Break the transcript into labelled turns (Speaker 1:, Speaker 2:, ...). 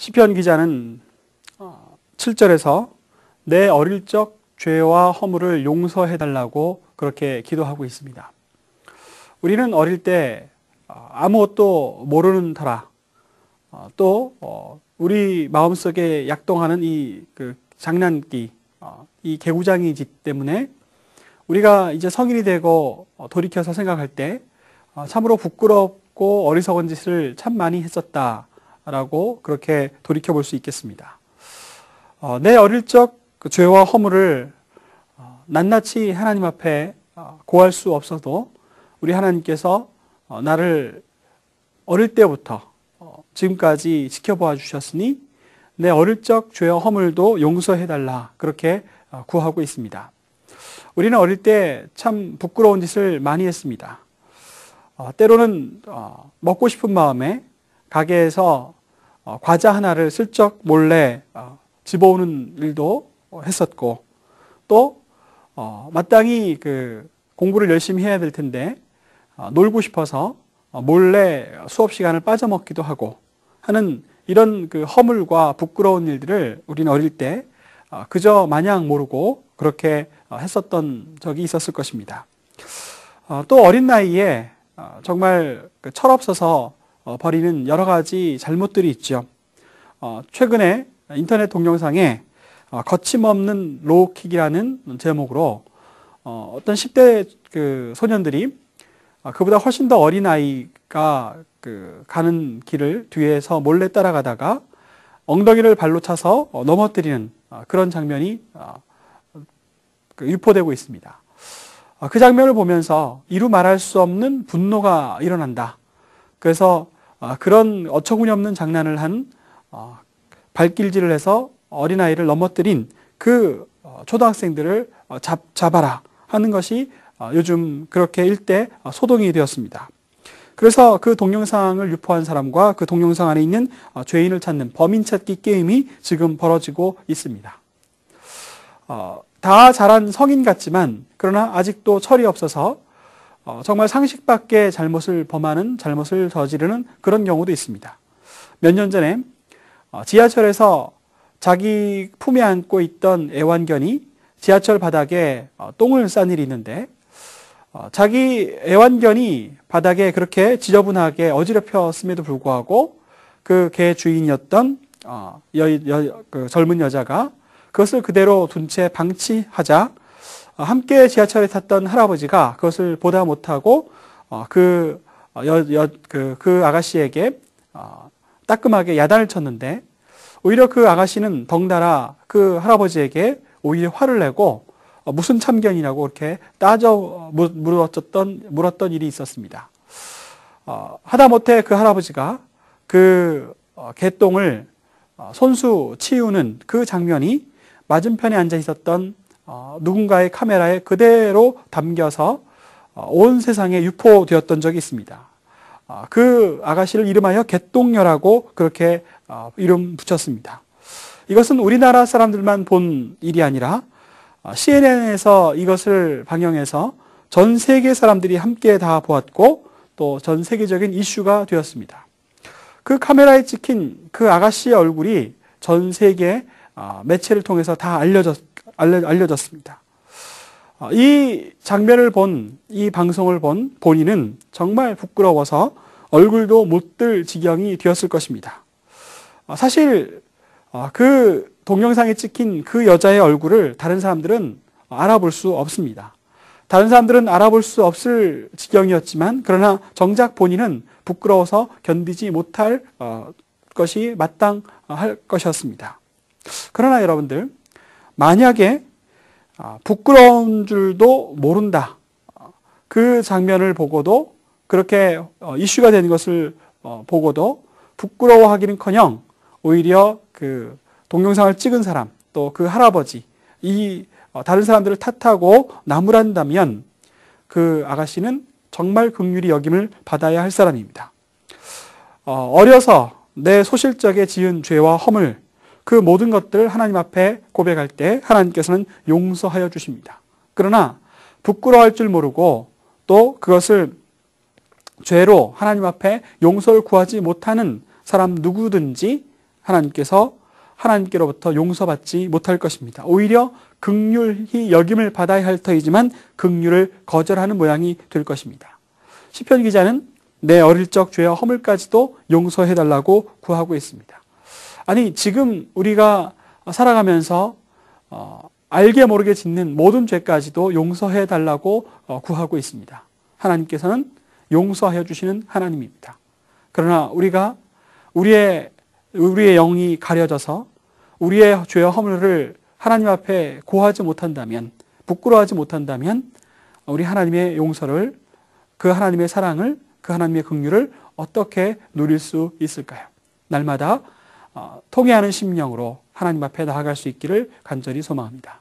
Speaker 1: 시편 기자는 7절에서 내 어릴 적 죄와 허물을 용서해 달라고 그렇게 기도하고 있습니다. 우리는 어릴 때 아무것도 모르는 터라 또 우리 마음속에 약동하는 이 그 장난기, 어, 이 개구장이지 때문에 우리가 이제 성인이 되고 어, 돌이켜서 생각할 때 어, 참으로 부끄럽고 어리석은 짓을 참 많이 했었다 라고 그렇게 돌이켜 볼 수 있겠습니다. 내 어릴 적 그 죄와 허물을 낱낱이 하나님 앞에 고할 수 없어도 우리 하나님께서 나를 어릴 때부터 지금까지 지켜보아 주셨으니 내 어릴 적 죄와 허물도 용서해 달라 그렇게 어, 구하고 있습니다. 우리는 어릴 때 참 부끄러운 짓을 많이 했습니다. 어, 때로는 어, 먹고 싶은 마음에 가게에서 어, 과자 하나를 슬쩍 몰래 어, 집어오는 일도 했었고 또 어, 마땅히 그 공부를 열심히 해야 될 텐데 놀고 싶어서 몰래 수업 시간을 빠져먹기도 하고 하는 이런 그 허물과 부끄러운 일들을 우리는 어릴 때 어, 그저 마냥 모르고 그렇게 어, 했었던 적이 있었을 것입니다. 어, 또 어린 나이에 정말 그 철없어서 버리는 여러 가지 잘못들이 있죠. 최근에 인터넷 동영상에 거침없는 로우킥이라는 제목으로 어떤 10대 그 소년들이 그보다 훨씬 더 어린 아이가 그 가는 길을 뒤에서 몰래 따라가다가 엉덩이를 발로 차서 어, 넘어뜨리는 어, 그런 장면이 어, 그 유포되고 있습니다. 그 장면을 보면서 이루 말할 수 없는 분노가 일어난다. 그래서 그런 어처구니없는 장난을 한 발길질을 해서 어린아이를 넘어뜨린 그 초등학생들을 잡, 잡아라 하는 것이 요즘 그렇게 일대 소동이 되었습니다. 그래서 그 동영상을 유포한 사람과 그 동영상 안에 있는 어, 죄인을 찾는 범인 찾기 게임이 지금 벌어지고 있습니다. 어, 다 자란 성인 같지만 그러나 아직도 철이 없어서 어, 정말 상식 밖의 잘못을 범하는 잘못을 저지르는 그런 경우도 있습니다. 몇 년 전에 어, 지하철에서 자기 품에 안고 있던 애완견이 지하철 바닥에 어, 똥을 싼 일이 있는데 어, 자기 애완견이 바닥에 그렇게 지저분하게 어지럽혔음에도 불구하고 그 개 주인이었던 어, 여, 여, 그 젊은 여자가 그것을 그대로 둔 채 방치하자 어, 함께 지하철에 탔던 할아버지가 그것을 보다 못하고 그, 여, 여, 그, 그 아가씨에게 따끔하게 야단을 쳤는데 오히려 그 아가씨는 덩달아 그 할아버지에게 오히려 화를 내고 어, 무슨 참견이냐고 이렇게 따져 물었던, 물었던 일이 있었습니다. 어, 하다못해 그 할아버지가 그 어, 개똥을 어, 손수 치우는 그 장면이 맞은편에 앉아 있었던 어, 누군가의 카메라에 그대로 담겨서 어, 온 세상에 유포되었던 적이 있습니다. 그 아가씨를 이름하여 개똥녀라고 그렇게 이름 붙였습니다. 이것은 우리나라 사람들만 본 일이 아니라 CNN에서 이것을 방영해서 전 세계 사람들이 함께 다 보았고 또 전 세계적인 이슈가 되었습니다. 그 카메라에 찍힌 그 아가씨의 얼굴이 전 세계 아, 매체를 통해서 다 알려졌, 알려졌습니다. 아, 이 장면을 본, 이 방송을 본 본인은 정말 부끄러워서 얼굴도 못 들 지경이 되었을 것입니다. 아, 사실 그 동영상에 찍힌 그 여자의 얼굴을 다른 사람들은 알아볼 수 없습니다. 다른 사람들은 알아볼 수 없을 지경이었지만 그러나 정작 본인은 부끄러워서 견디지 못할 어, 것이 마땅할 것이었습니다. 그러나 여러분들 만약에 아, 부끄러운 줄도 모른다. 그 장면을 보고도 그렇게 어, 이슈가 되는 것을 어, 보고도 부끄러워하기는커녕 오히려 그 동영상을 찍은 사람, 또 그 할아버지, 이 어, 다른 사람들을 탓하고 나무란다면 그 아가씨는 정말 극률이 여김을 받아야 할 사람입니다. 어, 어려서 내 소실적에 지은 죄와 허물, 그 모든 것들 하나님 앞에 고백할 때 하나님께서는 용서하여 주십니다. 그러나 부끄러워할 줄 모르고 또 그것을 죄로 하나님 앞에 용서를 구하지 못하는 사람 누구든지 하나님께서 하나님께로부터 용서받지 못할 것입니다. 오히려 극률히 여김을 받아야 할 터이지만 극률을 거절하는 모양이 될 것입니다. 시편 기자는 내 어릴 적 죄와 허물까지도 용서해 달라고 구하고 있습니다. 아니 지금 우리가 살아가면서 어, 알게 모르게 짓는 모든 죄까지도 용서해 달라고 어, 구하고 있습니다. 하나님께서는 용서해 주시는 하나님입니다. 그러나 우리가 우리의 우리의 영이 가려져서 우리의 죄와 허물을 하나님 앞에 고하지 못한다면 부끄러워하지 못한다면 우리 하나님의 용서를 그 하나님의 사랑을 그 하나님의 긍휼을 어떻게 누릴 수 있을까요? 날마다 어, 통해하는 심령으로 하나님 앞에 나아갈 수 있기를 간절히 소망합니다.